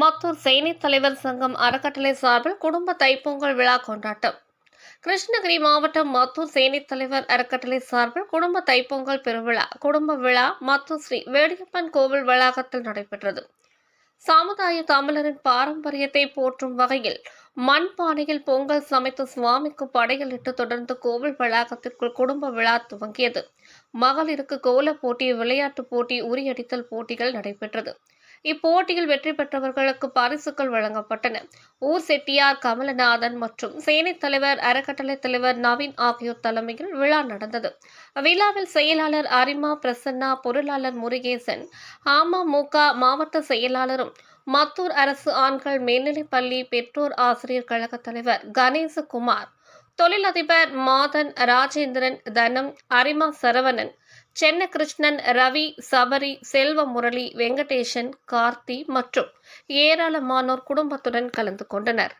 மத்தூர் சைனிக் தலைவர் சங்கம் அறக்கட்டளை சார்பில் குடும்ப தைப்பொங்கல் விழா கொண்டாட்டம். கிருஷ்ணகிரி மாவட்டம் மத்தூர் சேனித் தலைவர் அறக்கட்டளை சார்பில் குடும்ப தைப்பொங்கல் பெருவிழா குடும்ப விழா மத்தூர் ஸ்ரீ வேடியப்பன் கோவில் வளாகத்தில் நடைபெற்றது. சமுதாய தமிழரின் பாரம்பரியத்தை போற்றும் வகையில் மண்பானையில் பொங்கல் சமைத்து சுவாமிக்கு படையலிட்டு தொடர்ந்து கோவில் வளாகத்திற்குள் குடும்ப விழா துவங்கியது. மகளிருக்கு கோல போட்டி விளையாட்டுப் போட்டி உரியடித்தல் போட்டிகள் நடைபெற்றது. இப்போட்டியில் வெற்றி பெற்றவர்களுக்கு பரிசுகள் வழங்கப்பட்டன. ஊர் செட்டியார் கமலநாதன் மற்றும் சேனை தலைவர் அறக்கட்டளை தலைவர் நவீன் ஆகியோர் தலைமையில் விழா நடந்தது. விழாவில் செயலாளர் அரிமா பிரசன்னா பொருளாளர் முருகேசன் அமமுக மாவட்ட செயலாளரும் மத்தூர் அரசு ஆண்கள் மேல்நிலைப்பள்ளி பெற்றோர் ஆசிரியர் கழக தலைவர் கணேசகுமார் தொழிலதிபர் மாதன் ராஜேந்திரன் தனம் அரிமா சரவணன் சென்னகிருஷ்ணன் ரவி சபரி செல்வ முரளி வெங்கடேசன் கார்த்தி மற்றும் ஏராளமானோர் குடும்பத்துடன் கலந்து கொண்டனர்.